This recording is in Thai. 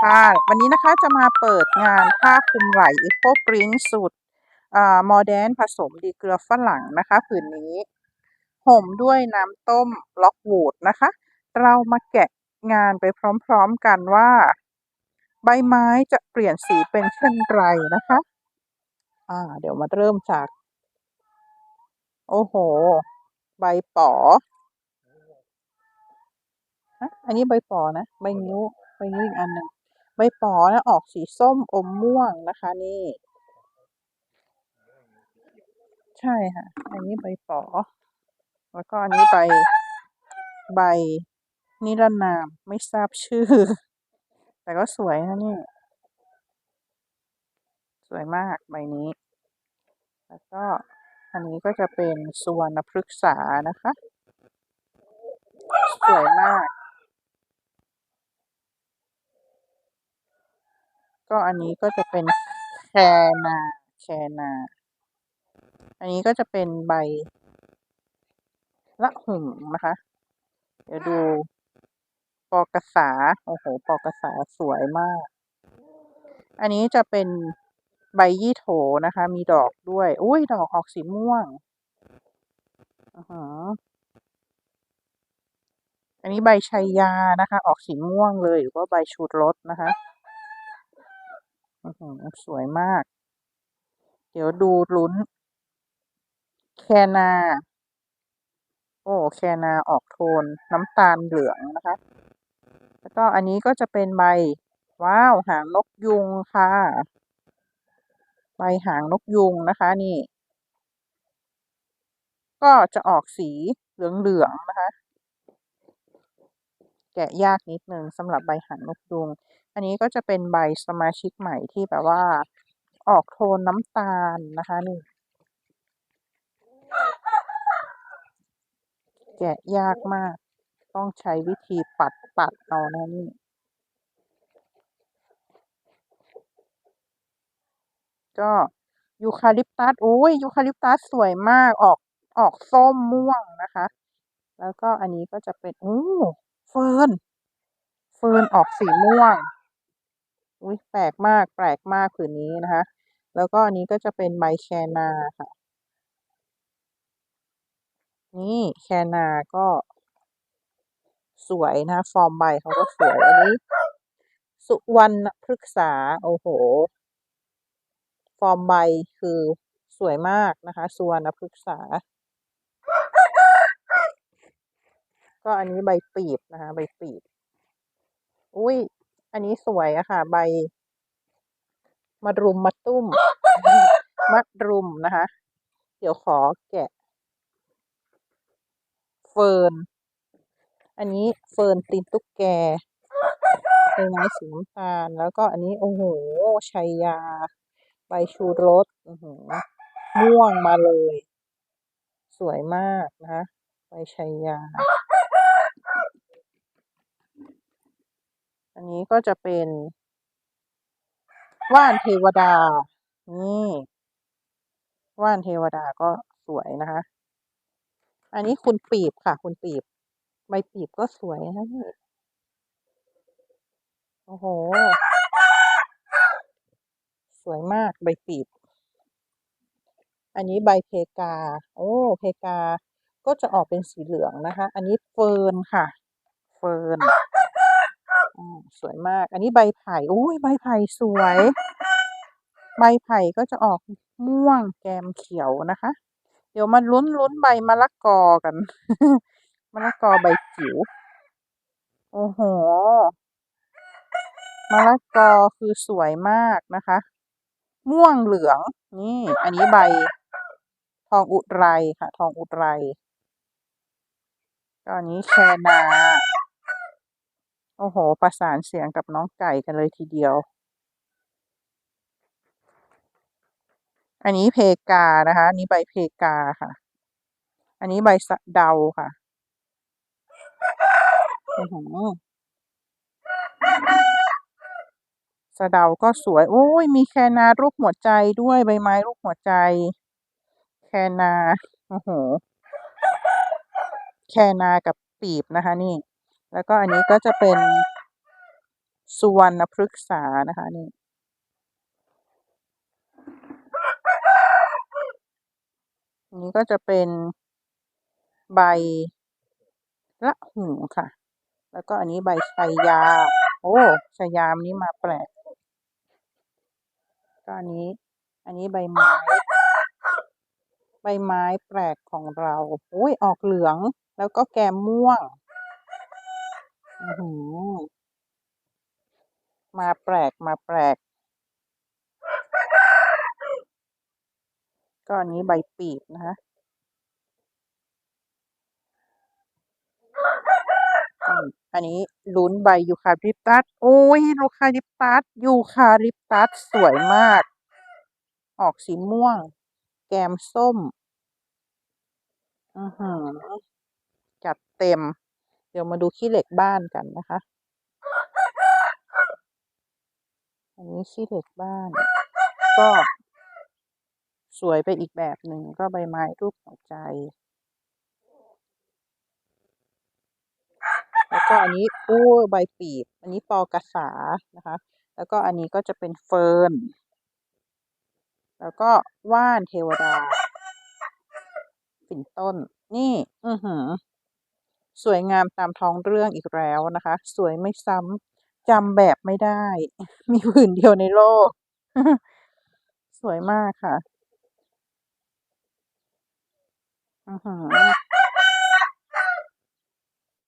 ค่ะ วันนี้นะคะจะมาเปิดงานผ้าคลุมไหล่ Eco Print สูตรโมเด r n ผสมดีเกลือฝรั่งนะคะผืนนี้ ห่มด้วยน้ำต้มล็อกวูดนะคะ เรามาแกะงานไปพร้อมๆกันว่า ใบไม้จะเปลี่ยนสีเป็นเช่นไรนะคะ อ่า เดี๋ยวมาเริ่มจาก โอ้โห ใบป๋ออันนี้ใบป๋อนะ ใบงิ้ว ใบงิ้วอีกอันหนึ่ง ใบป๋อนะออกสีส้มอมม่วงนะคะ นี่ ใช่ค่ะ อันนี้ใบปอ แล้วก็อันนี้ใบใบนิรนามไม่ทราบชื่อ แต่ก็สวยนะนี่ สวยมากใบนี้ แล้วก็อันนี้ก็จะเป็นสุวรรณพฤกษานะคะ สวยมาก ก็อันนี้ก็จะเป็นแคนาแคนา อันนี้ก็จะเป็นใบละหุ่งนะคะ เดี๋ยวดูปอกษาโอ้โห ปอกษาสวยมาก อันนี้จะเป็นใบยี่โถนะคะ มีดอกด้วย อุ้ย ดอกออกสีม่วงอือหืออันนี้ใบชัยยานะคะ ออกสีม่วงเลยหรือว่าใบชูรสนะคะ สวยมาก เดี๋ยวดูลุ้น แคนา โอ้แคนาออกโทนน้ำตาลเหลืองนะคะ แล้วก็อันนี้ก็จะเป็นใบ ว้าว หางนกยุงค่ะ ใบหางนกยุงนะคะนี่ ก็จะออกสีเหลืองๆนะคะ แกะยากนิดนึงสำหรับใบหางนกยุง อันนี้ก็จะเป็นใบสมาชิกใหม่ที่แบบว่าออกโทนน้ำตาลนะคะนี่แกะยากมาก ต้องใช้วิธีปัดปัดเอานะนี่ก็ยูคาลิปตัสโอ้ยยูคาลิปตัสสวยมากออกออกส้มม่วงนะคะ แล้วก็อันนี้ก็จะเป็นโอ้เฟิร์นเฟิร์นออกสีม่วง อุ้ยแปลกมากแปลกมากผืนนี้นะคะ แล้วก็อันนี้ก็จะเป็นใบแคนาค่ะ นี่แคนาก็สวยนะ ฟอร์มใบเขาก็สวย อันนี้ สุวรรณพฤกษา โอ้โห ฟอร์มใบคือสวยมากนะคะ สุวรรณพฤกษา ก็อันนี้ใบปีบนะคะ ใบปีบ อุ้ย อันนี้สวยอะค่ะ ใบมะรุมมะตุ้มมะรุมนะคะ เดี๋ยวขอแกะ เฟิร์น อันนี้เฟิร์นตีนตุ๊กแกใบไม้สีน้ำตาล แล้วก็อันนี้โอ้โหชัยยา ใบชูรสอือหือม่วงมาเลย สวยมากนะคะใบชัยยา อันนี้ก็จะเป็น ว่านเทวดา นี่ ว่านเทวดาก็สวยนะคะ อันนี้คุณปีบค่ะ คุณปีบ ใบปีบก็สวยนะนี่โอ้โห สวยมากใบปีบ อันนี้ใบเพกา โอ้ เพกา ก็จะออกเป็นสีเหลืองนะคะ อันนี้เฟิร์นค่ะ เฟิร์น สวยมาก อันนี้ใบไผ่อุ้ยใบไผ่สวย ใบไผ่ก็จะออกม่วงแกมเขียวนะคะ เดี๋ยวมาลุ้นลุ้นใบมะละกอกันมะละกอใบจิ๋วโอ้โหมะละกอคือสวยมากนะคะ ม่วงเหลือง นี่ อันนี้ใบ ทองอุไรค่ะ ทองอุไรก็อันนี้แคนา โอ้โห ประสานเสียงกับน้องไก่กันเลยทีเดียว อันนี้เพกานะคะ อันนี้ใบเพกาค่ะ อันนี้ใบสเดาค่ะโอือหือสะเดาก็สวย โอ้ย มีแคนารูปหัวใจด้วยใบไม้รูปหัวใจ แคนา โอ้โห แคนากับปีบนะคะนี่ แล้วก็อันนี้ก็จะเป็นสุวรรณพฤกษานะคะนี่อันนี้ก็จะเป็นใบละหูค่ะ แล้วก็อันนี้ใบชายา โอ้ชายามนี้มาแปลกก็อันนี้ อันนี้ใบไม้ใบไม้แปลกของเราโอ้ยออกเหลืองแล้วก็แกมม่วง อือหือ มาแปลก มาแปลก ก็อันนี้ใบปีบนะคะอืมอันนี้ลุ้นใบยูคาลิปตัส โอ้ยยูคาลิปตัสยูคาลิปตัสสวยมาก ออกสีม่วง แกมส้ม อือหือ จัดเต็ม เดี๋ยวมาดูขี้เหล็กบ้านกันนะคะ อันนี้ขี้เหล็กบ้าน ก็ สวยไปอีกแบบหนึ่งก็ใบไม้รูปหัวใจ แล้วก็อันนี้อู้ใบปีบ อันนี้ปอกระสานะคะ แล้วก็อันนี้ก็จะเป็นเฟิร์น แล้วก็ว่านเทวดาปิ่นต้น นี่ อือหือ สวยงามตามท้องเรื่องอีกแล้วนะคะ สวยไม่ซ้ำจำแบบไม่ได้ มีผืนเดียวในโลก สวยมากค่ะ อือหือ